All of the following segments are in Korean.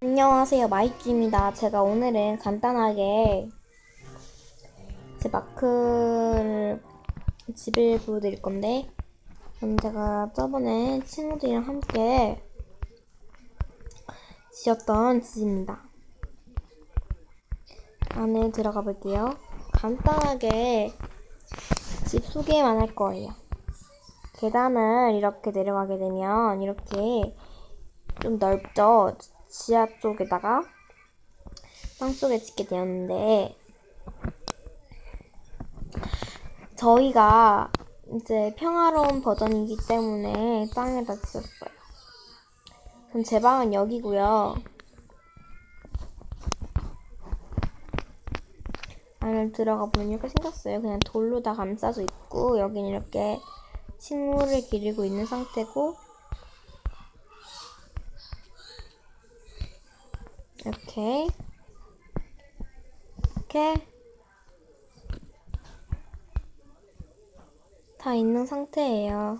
안녕하세요 마이큐입니다. 제가 오늘은 간단하게 제 마크를 집을 보여드릴 건데 음, 제가 저번에 친구들이랑 함께 지었던 집입니다. 안에 들어가 볼게요. 간단하게 집 소개만 할 거예요. 계단을 이렇게 내려가게 되면 이렇게 좀 넓죠? 지하 쪽에다가 땅 속에 짓게 되었는데 저희가 이제 평화로운 버전이기 때문에 땅에다 지었어요. 그럼 제 방은 여기고요. 안을 들어가 보면 이렇게 생겼어요. 그냥 돌로 다 감싸져 있고 여기는 이렇게 식물을 기르고 있는 상태고 이렇게. 이렇게. 다 있는 상태예요.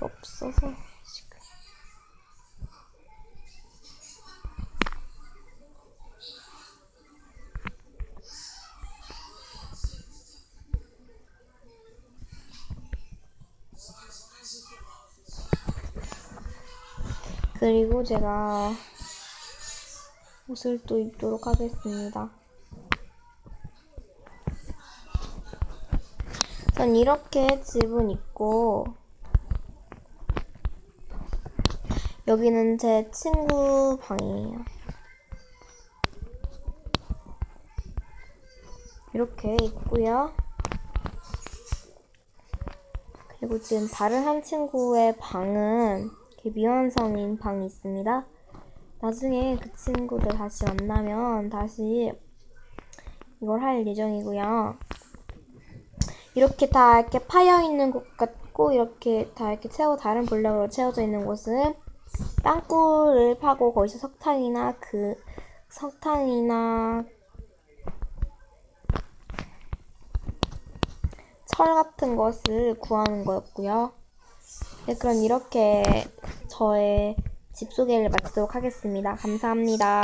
없어서 그리고 제가 옷을 또 입도록 하겠습니다. 전 이렇게 집은 있고 여기는 제 친구 방이에요. 이렇게 있고요. 그리고 지금 다른 한 친구의 방은 이렇게 미완성인 방이 있습니다. 나중에 그 친구들 다시 만나면 다시 이걸 할 예정이고요. 이렇게 다 이렇게 파여 있는 곳 같고 이렇게 다 이렇게 채워 다른 블럭으로 채워져 있는 곳은 땅굴을 파고 거기서 석탄이나 그 석탄이나 철 같은 것을 구하는 거였고요. 네, 그럼 이렇게 저의 집 소개를 마치도록 하겠습니다. 감사합니다.